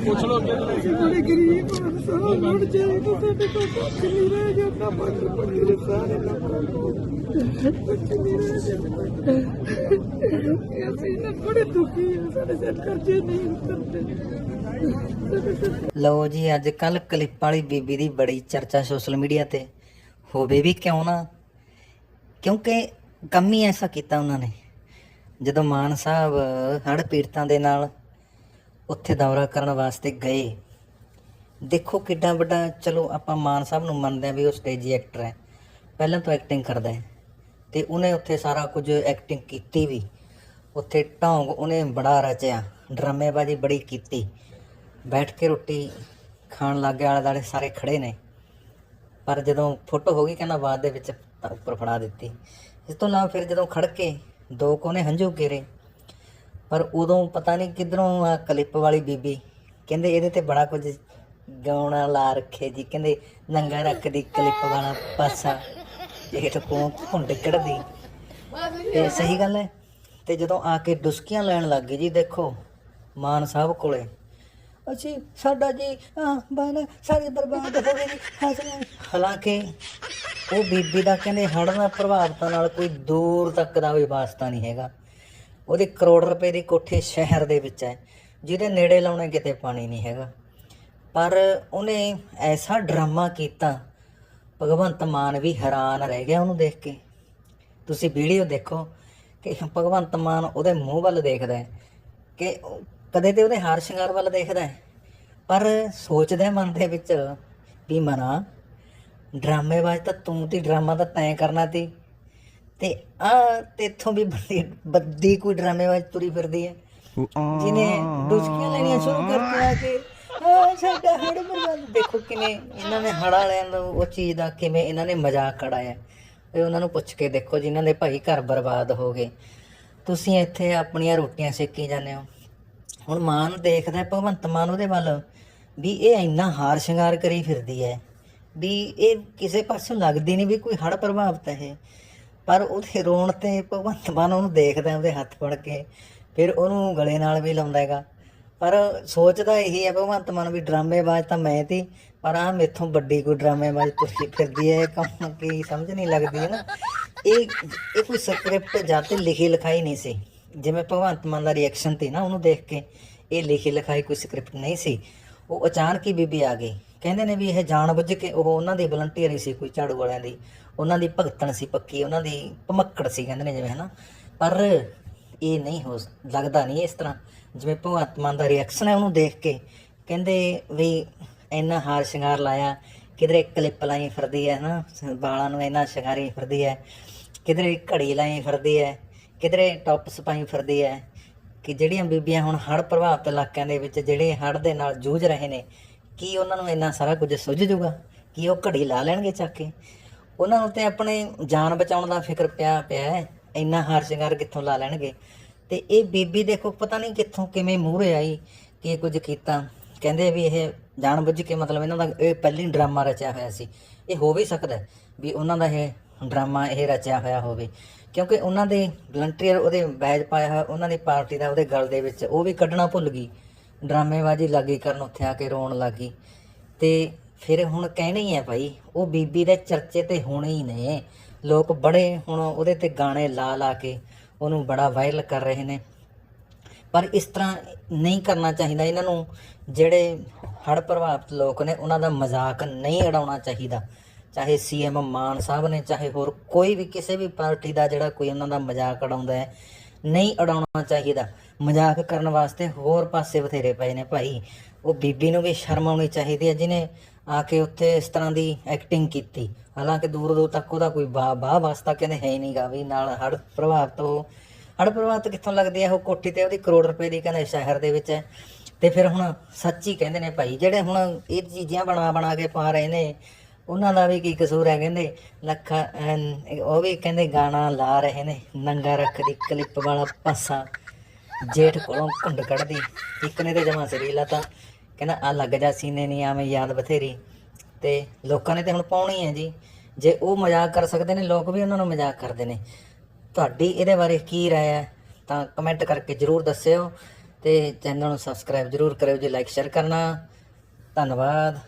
ਪੁੱਛ ਲਓ ਅੱਗੇ ਸਾਡੇ ਗਰੀਬ ਸਾਰਾ ਲੁੱਟ ਜਾਏ ਤਾਂ ਸਾਡੇ ਕੋਲ ਕੁਛ ਨਹੀਂ ਰਹਿ ਜਾਂਦਾ ਬਾਕੀ ਬੜੇ ਸਾਰੇ ਲੋਕਾਂ ਨੂੰ ਕੁਛ ਨਹੀਂ ਰਹਿ ਜਾਂਦਾ ਅਸੀਂ ਨਾ ਬੜੇ ਦੁਖੀ ਹਾਂ ਸਾਡੇ ਸਿਰ ਕਰਜ਼ੇ ਨਹੀਂ ਉਤਰਦੇ। ਸਾਡੇ ਸਿਰ ਲਓ ਜੀ ਅੱਜ ਕੱਲ ਕਲਿੱਪ ਵਾਲੀ ਬੀਬੀ ਦੀ ਬੜੀ ਚਰਚਾ ਸੋਸ਼ਲ ਮੀਡੀਆ ਤੇ। ਹੋਵੇ ਵੀ ਕਿਉਂ ਨਾ? ਕਿਉਂਕਿ ਕੰਮ ਹੀ ਐਸਾ ਕੀਤਾ ਉਹਨਾਂ ਨੇ। ਜਦੋਂ ਮਾਨ ਸਾਹਿਬ ਹੜ੍ਹ ਪੀੜਤਾਂ ਦੇ ਨਾਲ ਉੱਥੇ ਦੌਰਾ ਕਰਨ ਵਾਸਤੇ ਗਏ। ਦੇਖੋ ਕਿੱਡਾ ਵੱਡਾ, ਚਲੋ ਆਪਾਂ ਮਾਨ ਸਾਹਿਬ ਨੂੰ ਮੰਨਦੇ ਆ ਵੀ ਉਹ ਸਟੇਜੀ ਐਕਟਰ ਹੈ। ਪਹਿਲਾਂ ਤੋਂ ਐਕਟਿੰਗ ਕਰਦਾ ਹੈ। ਤੇ ਉਹਨੇ ਉੱਥੇ ਸਾਰਾ ਕੁਝ ਐਕਟਿੰਗ ਕੀਤੀ ਵੀ। ਉੱਥੇ ਢੌਂਗ ਉਹਨੇ ਬੜਾ ਰਚਿਆ, ਡਰਾਮੇਬਾਜ਼ੀ ਬੜੀ ਕੀਤੀ। ਬੈਠ ਕੇ ਰੋਟੀ ਖਾਣ ਲੱਗ ਗਿਆ ਆਲੇ ਦੁਆਲੇ ਸਾਰੇ ਖੜੇ ਨੇ। ਪਰ ਜਦੋਂ ਫੋਟੋ ਹੋ ਗਈ ਕਹਿੰਦਾ ਬਾਅਦ ਦੇ ਵਿੱਚ ਤਾਂ ਉੱਪਰ ਫੜਾ ਦਿੱਤੀ। ਇਸ ਤੋਂ ਇਲਾਵਾ ਫਿਰ ਜਦੋਂ ਖੜ ਕੇ ਦੋ ਕੋਨੇ ਹੰਝੂ ਗੇਰੇ ਪਰ ਉਦੋਂ ਪਤਾ ਨਹੀਂ ਕਿਧਰੋਂ ਆ ਕਲਿੱਪ ਵਾਲੀ ਬੀਬੀ। ਕਹਿੰਦੇ ਇਹਦੇ ਤੇ ਬੜਾ ਕੁਝ ਗਾਉਣਾ ਲਾ ਰੱਖੇ ਜੀ। ਕਹਿੰਦੇ ਨੰਗਾ ਰੱਖਦੀ ਕਲਿੱਪ ਵਾਲਾ ਪਾਸਾ। ਇਹ ਕੋ ਘੁੰਡ ਕੱਢਦੀ। ਤੇ ਸਹੀ ਗੱਲ ਹੈ। ਤੇ ਜਦੋਂ ਆ ਕੇ ਡੁਸਕੀਆਂ ਲੈਣ ਲੱਗ ਗਈ ਜੀ, ਦੇਖੋ, ਮਾਨ ਸਾਹਿਬ ਕੋਲੇ। ਅਸੀਂ, ਸਾਡਾ ਜੀ, ਆ ਬਨ ਸਾਰੇ ਬਰਬਾਦ ਹੋ ਗਏ ਜੀ ਹਾਲਾਂਕਿ ਉਹ ਬੀਬੀ ਦਾ ਕਹਿੰਦੇ ਹੜ੍ਹ ਨਾਲ ਪ੍ਰਭਾਵਿਤਾਂ ਨਾਲ ਕੋਈ ਦੂਰ ਤੱਕ ਦਾ ਵੀ ਵਾਸਤਾ ਨਹੀਂ ਹੈਗਾ। ਉਹਦੀ ਕਰੋੜ ਰੁਪਏ ਦੀ ਕੋਠੀ ਸ਼ਹਿਰ ਦੇ ਵਿੱਚ ਹੈ। ਜਿਹਦੇ ਨੇੜੇ ਲਾਉਣੇ ਕਿਤੇ ਪਾਣੀ ਨਹੀਂ ਹੈਗਾ। ਪਰ ਉਹਨੇ ਐਸਾ ਡਰਾਮਾ ਕੀਤਾ। ਭਗਵੰਤ ਮਾਨ ਵੀ ਹੈਰਾਨ ਰਹਿ ਗਿਆ ਉਹਨੂੰ ਦੇਖ ਕੇ। ਤੁਸੀਂ ਵੀਡੀਓ ਦੇਖੋ ਕਿ ਭਗਵੰਤ ਮਾਨ ਉਹਦੇ ਮੂੰਹ ਵੱਲ ਦੇਖਦਾ ਹੈ ਕਿ ਕਦੇ ਤੇ ਉਹਦੇ ਹਾਰ ਸ਼ਿੰਗਾਰ ਵੱਲ ਦੇਖਦਾ ਹੈ। ਪਰ ਸੋਚਦਾ ਮਨ ਦੇ ਵਿੱਚ ਵੀ ਮਨਾ, ਡਰਾਮੇਬਾਜ਼ ਤਾਂ ਤੂੰ ਤੇ ਡਰਾਮਾ ਤਾਂ ਤੈਂ ਕਰਨਾ ਤੀ। ਤੇ ਆ ਤੇਥੋਂ ਵੀ ਬੱਦੀ ਬੱਦੀ ਕੋਈ ਡਰਾਮੇਬਾਜ਼ ਤੁਰੀ ਫਿਰਦੀ ਹੈ। ਜਿਹਨੇ ਡੁਸਕੀਆਂ ਲੈਣੀਆਂ ਸ਼ੁਰੂ ਕਰਤੀਆਂ ਕੇ ਆ ਸਾਡਾ ਹੜ ਬਰਬਾਦ ਦੇਖੋ ਕਿਵੇਂ ਇਹਨਾਂ ਨੇ ਹੜ ਵਾਲਿਆਂ ਨੂੰ ਉਹ ਚੀਜ਼ ਦਾ ਕਿਵੇਂ ਇਹਨਾਂ ਨੇ ਮਜ਼ਾਕ ਕਢਾਇਆ। ਇਹ ਉਹਨਾਂ ਨੂੰ ਪੁੱਛ ਕੇ ਦੇਖੋ ਜਿਨ੍ਹਾਂ ਦੇ ਭਾਈ ਘਰ ਬਰਬਾਦ ਹੋ ਗਏ। ਤੁਸੀਂ ਇੱਥੇ ਆਪਣੀਆਂ ਰੋਟੀਆਂ ਸੇਕੀ ਜਾਂਦੇ ਹੋ। ਹੁਣ ਮਾਨ ਦੇਖਦਾ ਭਗਵੰਤ ਮਾਨ ਉਹਦੇ ਵੱਲ ਵੀ ਇਹ ਇੰਨਾ ਹਾਰ ਸ਼ਿੰਗਾਰ ਕਰੀ ਫਿਰਦੀ ਹੈ। ਵੀ ਇਹ ਕਿਸੇ ਪਾਸੋਂ ਲੱਗਦੀ ਨਹੀਂ ਵੀ ਕੋਈ ਹੜ ਪ੍ਰਭਾਵਿਤ ਹੈ। ਪਰ ਉਹਦੇ ਰੋਣ ਤੇ ਭਗਵੰਤ ਮਾਨ ਉਹਨੂੰ ਦੇਖਦਾ ਉਹਦੇ ਹੱਥ ਫੜ ਕੇ, ਫਿਰ ਉਹਨੂੰ ਗਲੇ ਨਾਲ ਵੀ ਲਾਉਂਦਾ ਹੈਗਾ। ਪਰ ਸੋਚਦਾ ਇਹੀ ਹੈ ਭਗਵੰਤ ਮਾਨ ਵੀ ਡਰਾਮੇਬਾਜ਼ ਤਾਂ ਮੈਂ ਤੀ ਪਰ ਆ ਮੇਥੋਂ ਵੱਡੀ ਕੋਈ ਡਰਾਮੇਬਾਜ਼ ਤੁਰੀ ਫਿਰਦੀ ਹੈ ਕੰਮ ਕੀ ਸਮਝ ਨਹੀਂ ਲੱਗਦੀ ਹੈ ਨਾ। ਇਹ ਇਹ ਕੋਈ ਸਕ੍ਰਿਪਟ ਜਾਂ ਤੇ ਲਿਖੀ ਲਿਖਾਈ ਨਹੀਂ ਸੀ। ਜਿਵੇਂ ਭਗਵੰਤ ਮਾਨ ਦਾ ਰਿਐਕਸ਼ਨ ਤੇ ਨਾ ਉਹਨੂੰ ਦੇਖ ਕੇ, ਇਹ ਲਿਖੀ ਲਿਖਾਈ ਕੋਈ ਸਕ੍ਰਿਪਟ ਨਹੀਂ ਸੀ। ਉਹ ਅਚਾਨਕ ਹੀ ਬੀਬੀ ਆ ਗਈ। ਕਹਿੰਦੇ ਨੇ ਵੀ ਇਹ ਜਾਣ ਬੁੱਝ ਕੇ ਉਹ ਉਹਨਾਂ ਦੀ ਵਲੰਟੀਅਰ ਹੀ ਸੀ ਕੋਈ ਝਾੜੂ ਵਾਲਿਆਂ ਦੀ। ਉਹਨਾਂ ਦੀ ਭਗਤਣ ਸੀ ਪੱਕੀ, ਉਹਨਾਂ ਦੀ ਭਮੱਕੜ ਸੀ ਕਹਿੰਦੇ ਨੇ ਜਿਵੇਂ, ਹਨਾ? ਪਰ ਇਹ ਨਹੀਂ ਹੋ ਲੱਗਦਾ ਨਹੀਂ ਇਸ ਤਰ੍ਹਾਂ। ਜਿਵੇਂ ਭਗਵੰਤ ਮਾਨ ਦਾ ਰਿਐਕਸ਼ਨ ਹੈ ਉਹਨੂੰ ਦੇਖ ਕੇ। ਕਹਿੰਦੇ ਵੀ ਇੰਨਾ ਹਾਰ ਸ਼ਿੰਗਾਰ ਲਾਇਆ, ਕਿਧਰੇ ਕਲਿੱਪ ਲਾਈ ਫਿਰਦੀ ਹੈ ਨਾ ਵਾਲਾਂ ਨੂੰ ਇੰਨਾ ਸ਼ਿੰਗਾਰੀ ਫਿਰਦੀ ਹੈ, ਕਿਧਰੇ ਘੜੀ ਲਾਈ ਫਿਰਦੀ ਹੈ, ਕਿਧਰੇ ਟੌਪਸ ਪਾਈ ਫਿਰਦੀ ਹੈ, ਕਿ ਜਿਹੜੀਆਂ ਬੀਬੀਆਂ ਹੁਣ ਹੜ੍ਹ ਪ੍ਰਭਾਵਿਤ ਇਲਾਕਿਆਂ ਦੇ ਵਿੱਚ ਜਿਹੜੇ ਹੜ੍ਹ ਦੇ ਨਾਲ ਜੂਝ ਰਹੇ ਨੇ ਕੀ ਉਹਨਾਂ ਨੂੰ ਇੰਨਾ ਸਾਰਾ ਕੁਝ ਸੁੱਝ ਜੂਗਾ ਕੀ ਉਹ ਘੜੀ ਲਾ ਲੈਣਗੇ ਚੱਕ ਕੇ? ਉਹਨਾਂ ਨੂੰ ਤੇ ਆਪਣੇ ਜਾਨ ਬਚਾਉਣ ਦਾ ਫਿਕਰ ਪਿਆ ਪਿਆ ਹੈ। ਇੰਨਾ ਹਾਰ ਸ਼ਿੰਗਾਰ ਕਿੱਥੋਂ ਲਾ ਲੈਣਗੇ? ਤੇ ਇਹ ਬੀਬੀ ਦੇਖੋ, ਪਤਾ ਨਹੀਂ ਕਿੱਥੋਂ ਕਿਵੇਂ ਮੂਹਰੇ ਆਈ ਕੀ ਕੁਝ ਕੀਤਾ। ਕਹਿੰਦੇ ਵੀ ਇਹ ਜਾਣ ਬੁੱਝ ਕੇ ਮਤਲਬ ਇਹਨਾਂ ਦਾ ਇਹ ਪਹਿਲੀ ਡਰਾਮਾ ਰਚਿਆ ਹੋਇਆ ਸੀ। ਇਹ ਹੋ ਵੀ ਸਕਦਾ ਵੀ ਉਹਨਾਂ ਦਾ ਇਹ ਡਰਾਮਾ ਇਹ ਰਚਿਆ ਹੋਇਆ ਹੋਵੇ। ਕਿਉਂਕਿ ਉਹਨਾਂ ਦੇ ਵਲੰਟੀਅਰ ਉਹਦੇ ਬੈਜ ਪਾਇਆ ਹੋਇਆ, ਉਹਨਾਂ ਦੀ ਪਾਰਟੀ ਦਾ ਉਹਦੇ ਗਲ ਦੇ ਵਿੱਚ ਉਹ ਵੀ ਕੱਢਣਾ ਭੁੱਲ ਗਈ। ਡਰਾਮੇਬਾਜ਼ੀ ਲੱਗੀ ਕਰਨ ਉੱਥੇ ਆ ਕੇ ਰੋਣ ਲੱਗੀ। ਤੇ ਫਿਰ ਹੁਣ ਕਹਿਣੀ ਹੈ ਭਾਈ, ਉਹ ਬੀਬੀ ਦੇ ਚਰਚੇ ਤੇ ਹੋਣੇ ਹੀ ਨੇ। ਲੋਕ ਬੜੇ ਹੁਣ ਉਹਦੇ ਤੇ ਗਾਣੇ ਲਾ ਲਾ ਕੇ ਉਹਨੂੰ ਬੜਾ ਵਾਇਰਲ ਕਰ ਰਹੇ ਨੇ। ਪਰ ਇਸ ਤਰ੍ਹਾਂ ਨਹੀਂ ਕਰਨਾ ਚਾਹੀਦਾ। ਇਹਨਾਂ ਨੂੰ ਜਿਹੜੇ ਹੜ੍ਹ ਪ੍ਰਭਾਵਿਤ ਲੋਕ ਨੇ, ਉਹਨਾਂ ਦਾ ਮਜ਼ਾਕ ਨਹੀਂ ਉਡਾਉਣਾ ਚਾਹੀਦਾ। ਚਾਹੇ ਸੀਐਮ ਮਾਨ ਸਾਹਿਬ ਨੇ, ਚਾਹੇ ਹੋਰ ਕੋਈ ਵੀ ਕਿਸੇ ਵੀ ਪਾਰਟੀ ਦਾ ਜਿਹੜਾ ਕੋਈ ਉਹਨਾਂ ਦਾ ਮਜ਼ਾਕ ਉਡਾਉਂਦਾ ਹੈ ਨਹੀਂ ਉਡਾਉਣਾ ਚਾਹੀਦਾ। ਮਜ਼ਾਕ ਕਰਨ ਵਾਸਤੇ ਹੋਰ ਪਾਸੇ ਬਥੇਰੇ ਪਏ ਨੇ ਭਾਈ। ਉਹ ਬੀਬੀ ਨੂੰ ਵੀ ਸ਼ਰਮ ਆਉਣੀ ਚਾਹੀਦੀ ਹੈ ਜਿਹਨੇ ਆ ਕੇ ਉੱਥੇ ਇਸ ਤਰ੍ਹਾਂ ਦੀ ਐਕਟਿੰਗ ਕੀਤੀ। ਹਾਲਾਂਕਿ ਦੂਰ ਦੂਰ ਤੱਕ ਉਹਦਾ ਕੋਈ ਬਾਹ ਬਾਹ ਵਾਸਤਾ ਕਹਿੰਦੇ ਹੈ ਹੀ ਨਹੀਂਗਾ ਵੀ ਨਾਲ ਹੜ੍ਹ ਪ੍ਰਭਾਵਿਤ ਉਹ, ਹੜ੍ਹ ਪ੍ਰਭਾਵਿਤ ਕਿੱਥੋਂ ਲੱਗਦੀ ਹੈ? ਉਹ ਕੋਠੀ ਤੇ ਉਹਦੀ ਕਰੋੜ ਰੁਪਏ ਦੀ ਕਹਿੰਦੇ ਸ਼ਹਿਰ ਦੇ ਵਿੱਚ ਹੈ। ਤੇ ਫਿਰ ਹੁਣ ਸੱਚੀ ਕਹਿੰਦੇ ਨੇ ਭਾਈ, ਜਿਹੜੇ ਹੁਣ ਇਹ ਚੀਜ਼ਾਂ ਬਣਾ ਬਣਾ ਕੇ ਪਾ ਰਹੇ ਨੇ ਉਹਨਾਂ ਦਾ ਵੀ ਕੀ ਕਸੂਰ ਹੈ ਕਹਿੰਦੇ, ਲੱਖਾਂ ਉਹ ਵੀ ਕਹਿੰਦੇ ਗਾਣਾ ਲਾ ਰਹੇ ਨੇ, ਨੰਗਾ ਰੱਖਦੀ ਕਲਿੱਪ ਵਾਲਾ ਪਾਸਾ, ਜੇਠ ਕੋਲੋਂ ਘੁੰਡ ਕੱਢਦੀ, ਇੱਕ ਨੇ ਤੇ ਜਮਾ ਸਰੀਲਾ ਲਾਤਾ, ਕਹਿੰਦਾ ਆ ਲੱਗ ਜਾ ਸੀਨੇ ਨਹੀਂ ਆਵੇਂ ਯਾਦ ਬਥੇਰੀ, ਤੇ ਲੋਕਾਂ ਨੇ ਤੇ ਹੁਣ ਪਾਉਣੀ ਹੈ ਜੀ, ਜੇ ਉਹ ਮਜ਼ਾਕ ਕਰ ਸਕਦੇ ਨੇ, ਲੋਕ ਵੀ ਉਹਨਾਂ ਨੂੰ ਮਜ਼ਾਕ ਕਰਦੇ ਨੇ, ਤੁਹਾਡੀ ਇਹਦੇ ਬਾਰੇ ਕੀ ਰਾਏ ਹੈ, ਤਾਂ ਕਮੈਂਟ ਕਰਕੇ ਜਰੂਰ ਦੱਸਿਓ, ਤੇ ਚੈਨਲ ਨੂੰ ਸਬਸਕ੍ਰਾਈਬ ਜਰੂਰ ਕਰਿਓ ਜੇ ਲਾਈਕ ਸ਼ੇਅਰ ਕਰਨਾ, ਧੰਨਵਾਦ।